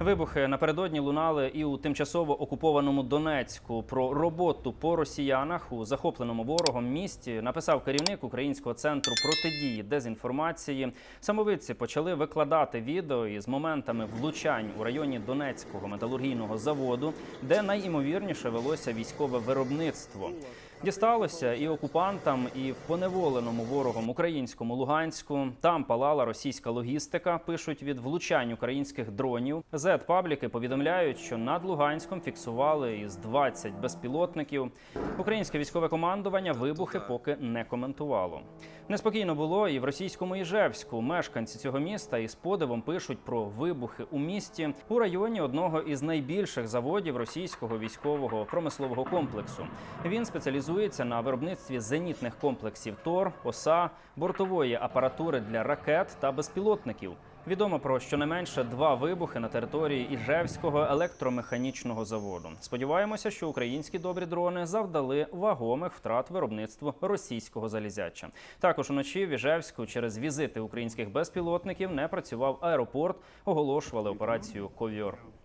Вибухи напередодні лунали і у тимчасово окупованому Донецьку. Про роботу по росіянах у захопленому ворогом місті написав керівник Українського центру протидії дезінформації. Самовидці почали викладати відео із моментами влучань у районі Донецького металургійного заводу, де найімовірніше велося військове виробництво. Дісталося і окупантам, і в поневоленому ворогом українському Луганську. Там палала російська логістика. Пишуть від влучань українських дронів. зет пабліки повідомляють, що над Луганськом фіксували із 20 безпілотників. Українське військове командування вибухи поки не коментувало. Неспокійно було і в російському Іжевську. Мешканці цього міста із подивом пишуть про вибухи у місті у районі одного із найбільших заводів російського військового промислового комплексу. Він спеціалізується на виробництві зенітних комплексів ТОР, ОСА, бортової апаратури для ракет та безпілотників. Відомо про щонайменше два вибухи на території Іжевського електромеханічного заводу. Сподіваємося, що українські добрі дрони завдали вагомих втрат виробництву російського залізяча. Також уночі в Іжевську через візити українських безпілотників не працював аеропорт. Оголошували операцію Ковьор.